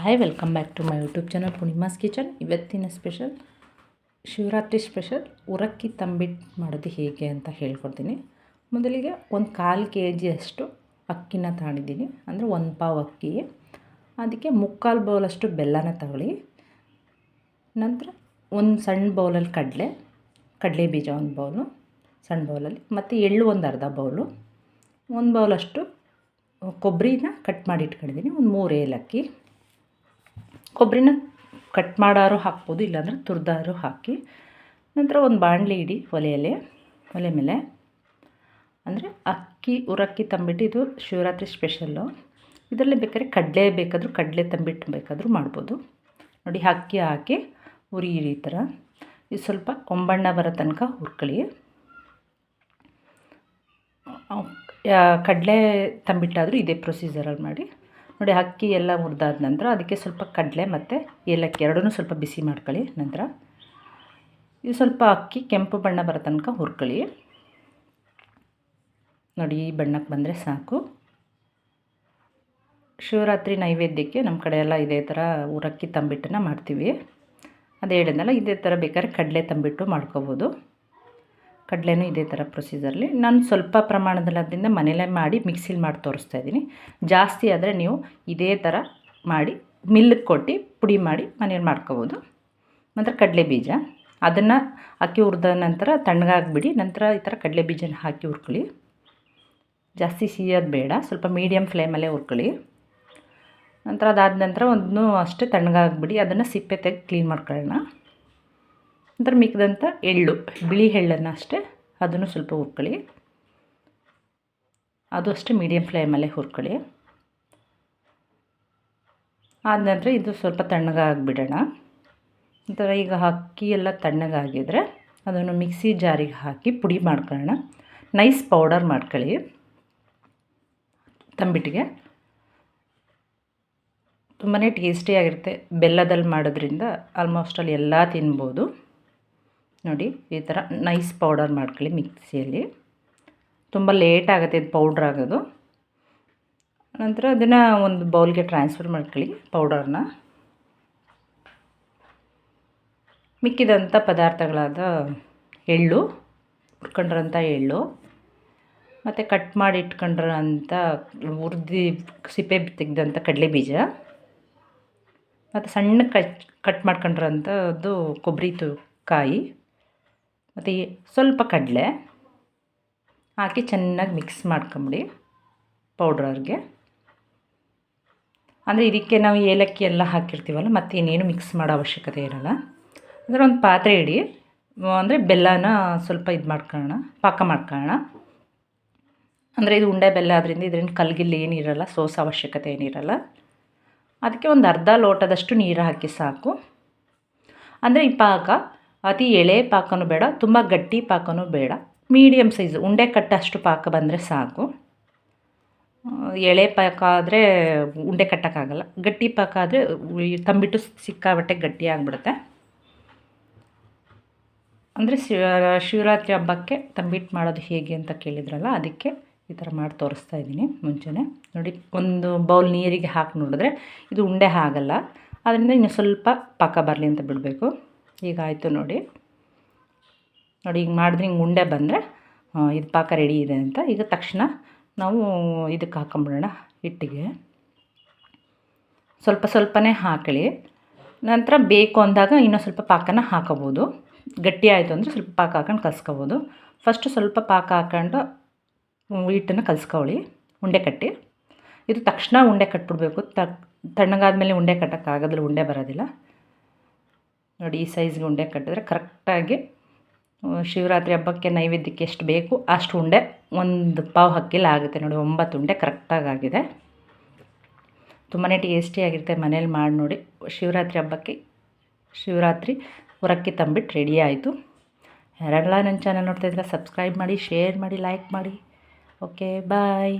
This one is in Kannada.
Hi welcome back to my YouTube channel Poornima's kitchen ಇವತ್ತಿನ ಸ್ಪೆಷಲ್ ಶಿವರಾತ್ರಿ ಸ್ಪೆಷಲ್ ಉರಕ್ಕಿ ತಂಬಿಟ್ಟು ಮಾಡೋದು ಹೇಗೆ ಅಂತ ಹೇಳ್ಕೊಡ್ತೀನಿ. ಮೊದಲಿಗೆ ಒಂದು ಕಾಲು ಕೆ ಜಿಯಷ್ಟು ಅಕ್ಕಿನ ತಗೊಂಡಿದ್ದೀನಿ ಅಂದರೆ ಒಂದು ಪಾವು ಅಕ್ಕಿ. ಅದಕ್ಕೆ ಮುಕ್ಕಾಲು ಬೌಲಷ್ಟು ಬೆಲ್ಲನ ತಗೊಳ್ಳಿ. ನಂತರ ಒಂದು ಸಣ್ಣ ಬೌಲಲ್ಲಿ ಕಡಲೆ ಕಡಲೆ ಬೀಜ ಒಂದು ಬೌಲು ಸಣ್ಣ ಬೌಲಲ್ಲಿ ಮತ್ತು ಎಳ್ಳು ಒಂದು ಅರ್ಧ ಬೌಲು ಒಂದು ಬೌಲಷ್ಟು ಕೊಬ್ಬರಿನ ಕಟ್ ಮಾಡಿ ಇಟ್ಕೊಂಡಿದ್ದೀನಿ. ಒಂದು ಮೂರು ಏಲಕ್ಕಿ. ಕೊಬ್ಬರಿನ ಕಟ್ ಮಾಡಾರು ಹಾಕ್ಬೋದು, ಇಲ್ಲಾಂದರೆ ತುರಿದಾರು ಹಾಕಿ ನಂತರ ಒಂದು ಬಾಣಲಿ ಇಡಿ ಒಲೆಯಲ್ಲಿ. ಒಲೆ ಮೇಲೆ. ಅಂದರೆ ಅಕ್ಕಿ ಉರಕ್ಕಿ ತಂಬಿಟ್ಟು ಇದು ಶಿವರಾತ್ರಿ ಸ್ಪೆಷಲ್ಲು ಇದರಲ್ಲಿ ಬೇಕಾದ್ರೆ ಕಡಲೆ ಬೇಕಾದರೂ ಕಡಲೆ ತಂಬಿಟ್ಟು ಬೇಕಾದರೂ ಮಾಡ್ಬೋದು. ನೋಡಿ, ಅಕ್ಕಿ ಹಾಕಿ ಉರಿ ಈ ಥರ. ಇದು ಸ್ವಲ್ಪ ಒಂಬಣ್ಣ ಬರೋ ತನಕ ಹುರ್ಕೊಳ್ಳಿ. ಕಡಲೆ ತಂಬಿಟ್ಟಾದರೂ ಇದೇ ಪ್ರೊಸೀಜರಲ್ಲಿ ಮಾಡಿ. ನೋಡಿ, ಅಕ್ಕಿ ಎಲ್ಲ ಹುರಿದಾದ ನಂತರ ಅದಕ್ಕೆ ಸ್ವಲ್ಪ ಕಡಲೆ ಮತ್ತು ಏಲಕ್ಕಿ ಎರಡೂ ಸ್ವಲ್ಪ ಬಿಸಿ ಮಾಡ್ಕೊಳ್ಳಿ ನಂತರ. ಇದು ಸ್ವಲ್ಪ ಅಕ್ಕಿ, ಕೆಂಪು ಬಣ್ಣ ಬರೋ ತನಕ ಹುರ್ಕೊಳ್ಳಿ. ನೋಡಿ, ಈ ಬಣ್ಣಕ್ಕೆ ಬಂದರೆ ಸಾಕು. ಶಿವರಾತ್ರಿ ನೈವೇದ್ಯಕ್ಕೆ ನಮ್ಮ ಕಡೆ ಎಲ್ಲ ಇದೇ ಥರ ಊರಕ್ಕಿ ತಂಬಿಟ್ಟನ್ನು ಮಾಡ್ತೀವಿ. ಅದು ಹೇಳಿದ್ನಲ್ಲ, ಇದೇ ಥರ ಬೇಕಾದ್ರೆ ಕಡಲೆ ತಂಬಿಟ್ಟು ಮಾಡ್ಕೋಬೋದು. ಕಡಲೆನೂ ಇದೇ ಥರ ಪ್ರೊಸೀಜರ್ಲಿ ನಾನು ಸ್ವಲ್ಪ ಪ್ರಮಾಣದಲ್ಲಿ ಅದರಿಂದ ಮನೇಲೇ ಮಾಡಿ ಮಿಕ್ಸಿಲಿ ಮಾಡಿ ತೋರಿಸ್ತಾ ಇದ್ದೀನಿ. ಜಾಸ್ತಿ ಆದರೆ ನೀವು ಇದೇ ಥರ ಮಾಡಿ ಮಿಲ್ಗೆ ಕೊಟ್ಟು ಪುಡಿ ಮಾಡಿ ಮನೇಲಿ ಮಾಡ್ಕೋಬೋದು. ನಂತರ ಕಡಲೆ ಬೀಜ. ಅದನ್ನು ಅಕ್ಕಿ ಹುರಿದ ನಂತರ ತಣ್ಣಗಾಗ್ಬಿಡಿ ನಂತರ ಈ ಥರ ಕಡಲೆ ಬೀಜನ ಹಾಕಿ ಹುರ್ಕೊಳ್ಳಿ. ಜಾಸ್ತಿ ಸಿಹಿಯೋದು ಬೇಡ, ಸ್ವಲ್ಪ ಮೀಡಿಯಮ್ ಫ್ಲೇಮಲ್ಲೇ ಹುರ್ಕೊಳ್ಳಿ. ನಂತರ ಅದಾದ ನಂತರ ಒಂದು ಅಷ್ಟೇ ತಣ್ಣಗಾಗ್ಬಿಡಿ ಅದನ್ನು ಸಿಪ್ಪೆ ತೆಗೆದು ಕ್ಲೀನ್ ಮಾಡ್ಕೊಳ್ಳೋಣ. ನಂತರ ಮಿಕ್ಕಿದಂಥ ಎಳ್ಳು, ಬಿಳಿ ಎಳ್ಳನ್ನು ಅಷ್ಟೇ, ಅದನ್ನು ಸ್ವಲ್ಪ ಹುರ್ಕೊಳ್ಳಿ. ಅದು ಅಷ್ಟೇ ಮೀಡಿಯಮ್ ಫ್ಲೇಮಲ್ಲೇ ಹುರ್ಕೊಳ್ಳಿ. ಆದ ನಂತರ ಇದು ಸ್ವಲ್ಪ ತಣ್ಣಗಾಗಿಬಿಡೋಣ. ನಂತರ ಈಗ ಅಕ್ಕಿ ಎಲ್ಲ ತಣ್ಣಗಾಗಿದ್ರೆ ಅದನ್ನು ಮಿಕ್ಸಿ ಜಾರಿಗೆ ಹಾಕಿ ಪುಡಿ ಮಾಡ್ಕೊಳ್ಳೋಣ. ನೈಸ್ ಪೌಡರ್ ಮಾಡ್ಕೊಳ್ಳಿ. ತಂಬಿಟ್ಟಿಗೆ. ತುಂಬಾ ಟೇಸ್ಟಿಯಾಗಿರುತ್ತೆ ಬೆಲ್ಲದಲ್ಲಿ ಮಾಡೋದ್ರಿಂದ ಆಲ್ಮೋಸ್ಟ್ ಅಲ್ಲಿ ಎಲ್ಲ ತಿನ್ಬೋದು. ನೋಡಿ, ಈ ಥರ ನೈಸ್ ಪೌಡರ್ ಮಾಡ್ಕೊಳ್ಳಿ ಮಿಕ್ಸಿಯಲ್ಲಿ. ತುಂಬ ಲೇಟ್ ಆಗುತ್ತೆ ಇದು ಪೌಡ್ರ್ ಆಗೋದು. ನಂತರ ಅದನ್ನು ಒಂದು ಬೌಲ್ಗೆ ಟ್ರಾನ್ಸ್ಫರ್ ಮಾಡ್ಕೊಳ್ಳಿ ಪೌಡರ್ನ ಮಿಕ್ಕಿದಂಥ ಪದಾರ್ಥಗಳಾದ ಎಳ್ಳು ಹುರ್ಕೊಂಡಿರೋಂಥ ಎಳ್ಳು, ಮತ್ತು ಕಟ್ ಮಾಡಿ ಇಟ್ಕೊಂಡಿರೋಂಥ ಹುರ್ದು ಸಿಪ್ಪೆ ತೆಗೆದಂಥ ಕಡಲೆ ಬೀಜ, ಮತ್ತು ಸಣ್ಣ ಕಟ್ ಕಟ್ ಮಾಡ್ಕೊಂಡಿರೋಂಥದ್ದು ಕೊಬ್ಬರಿ ತು ಕಾಯಿ ಮತ್ತು ಸ್ವಲ್ಪ ಕಡಲೆ ಹಾಕಿ ಚೆನ್ನಾಗಿ ಮಿಕ್ಸ್ ಮಾಡ್ಕೊಂಬಿಡಿ ಪೌಡ್ರವ್ರಿಗೆ ಅಂದರೆ ಇದಕ್ಕೆ ನಾವು ಏಲಕ್ಕಿ ಎಲ್ಲ ಹಾಕಿರ್ತೀವಲ್ಲ, ಮತ್ತು ಇನ್ನೇನು ಮಿಕ್ಸ್ ಮಾಡೋ ಅವಶ್ಯಕತೆ ಇರೋಲ್ಲ. ಅಂದರೆ ಒಂದು ಪಾತ್ರೆ ಇಡಿ, ಅಂದರೆ ಬೆಲ್ಲನ ಸ್ವಲ್ಪ ಇದು ಮಾಡ್ಕೊಳ್ಳೋಣ, ಪಾಕ ಮಾಡ್ಕೊಳ್ಳೋಣ. ಅಂದರೆ ಇದು ಉಂಡೆ ಬೆಲ್ಲ ಆದ್ದರಿಂದ ಇದರಿಂದ ಕಲ್ಗಿಲ್ಲಿ ಏನಿರಲ್ಲ ಸೋಸ ಅವಶ್ಯಕತೆ ಏನಿರಲ್ಲ ಅದಕ್ಕೆ ಒಂದು ಅರ್ಧ ಲೋಟದಷ್ಟು ನೀರು ಹಾಕಿ ಸಾಕು. ಅಂದರೆ ಈ ಪಾಕ ಅತಿ ಎಳೆ ಪಾಕನೂ ಬೇಡ, ತುಂಬ ಗಟ್ಟಿ ಪಾಕನೂ ಬೇಡ. ಮೀಡಿಯಮ್ ಸೈಜ್ ಉಂಡೆ ಕಟ್ಟಷ್ಟು ಪಾಕ ಬಂದರೆ ಸಾಕು. ಎಳೆ ಪಾಕ ಆದರೆ ಉಂಡೆ ಕಟ್ಟೋಕ್ಕಾಗಲ್ಲ. ಗಟ್ಟಿ ಪಾಕ ಆದರೆ ತಂಬಿಟ್ಟು ಸಿಕ್ಕಾಬಟ್ಟೆ ಗಟ್ಟಿ ಆಗಿಬಿಡುತ್ತೆ. ಅಂದರೆ ಶಿವರಾತ್ರಿ ಹಬ್ಬಕ್ಕೆ ತಂಬಿಟ್ಟು ಮಾಡೋದು ಹೇಗೆ ಅಂತ ಕೇಳಿದ್ರಲ್ಲ, ಅದಕ್ಕೆ ಈ ಥರ ಮಾಡಿ ತೋರಿಸ್ತಾ ಇದ್ದೀನಿ ಮುಂಚೆನೇ. ನೋಡಿ, ಒಂದು ಬೌಲ್ ನೀರಿಗೆ ಹಾಕಿ ನೋಡಿದ್ರೆ ಇದು ಉಂಡೆ ಆಗಲ್ಲ ಅದರಿಂದ ಇನ್ನು ಸ್ವಲ್ಪ ಪಾಕ ಬರಲಿ ಅಂತ ಬಿಡಬೇಕು. ಈಗ ಆಯಿತು ನೋಡಿ. ನೋಡಿ, ಈಗ ಮಾಡಿದ್ರೆ ಹಿಂಗೆ ಉಂಡೆ ಬಂದರೆ ಇದು ಪಾಕ ರೆಡಿ ಇದೆ ಅಂತ. ಈಗ ತಕ್ಷಣ ನಾವು ಇದಕ್ಕೆ ಹಾಕೊಂಬಿಡೋಣ ಹಿಟ್ಟಿಗೆ. ಸ್ವಲ್ಪ ಸ್ವಲ್ಪನೇ ಹಾಕಳಿ ನಂತರ ಬೇಕು ಅಂದಾಗ ಇನ್ನೂ ಸ್ವಲ್ಪ ಪಾಕನ ಹಾಕೋಬೋದು. ಗಟ್ಟಿ ಆಯಿತು ಅಂದರೆ ಸ್ವಲ್ಪ ಪಾಕ ಹಾಕೊಂಡು ಕಲ್ಸ್ಕೊಬೋದು. ಫಸ್ಟು ಸ್ವಲ್ಪ ಪಾಕ ಹಾಕೊಂಡು ಹಿಟ್ಟನ್ನು ಕಲಿಸ್ಕೊಳ್ಳಿ ಉಂಡೆ ಕಟ್ಟಿ. ಇದು ತಕ್ಷಣ ಉಂಡೆ ಕಟ್ಬಿಡ್ಬೇಕು. ತಣ್ಣಗಾದ್ಮೇಲೆ ಉಂಡೆ ಕಟ್ಟೋಕ್ಕಾಗೋದಿಲ್ಲ, ಉಂಡೆ ಬರೋದಿಲ್ಲ. ನೋಡಿ, ಈ ಸೈಜ್ಗೆ ಉಂಡೆ ಕಟ್ಟಿದ್ರೆ ಕರೆಕ್ಟಾಗಿ ಶಿವರಾತ್ರಿ ಹಬ್ಬಕ್ಕೆ ನೈವೇದ್ಯಕ್ಕೆ ಎಷ್ಟು ಬೇಕು ಅಷ್ಟು ಉಂಡೆ, ಒಂದು ಪಾವು ಹಕ್ಕಿಲ್ಲ ಆಗುತ್ತೆ. ನೋಡಿ, ಒಂಬತ್ತು ಉಂಡೆ ಕರೆಕ್ಟಾಗಿ ಆಗಿದೆ. ತುಂಬಾ ಟೇಸ್ಟಿಯಾಗಿರುತ್ತೆ ಮನೇಲಿ ಮಾಡಿ ನೋಡಿ. ಶಿವರಾತ್ರಿ ಹಬ್ಬಕ್ಕೆ ಶಿವರಾತ್ರಿ ಹೊರಕ್ಕೆ ತಂಬಿಟ್ಟು ರೆಡಿ ಆಯಿತು. ಯಾರೆಲ್ಲ ನನ್ನ ಚಾನಲ್ ನೋಡ್ತಾಯಿದ್ರೆ ಸಬ್ಸ್ಕ್ರೈಬ್ ಮಾಡಿ, ಶೇರ್ ಮಾಡಿ, ಲೈಕ್ ಮಾಡಿ. Okay, bye.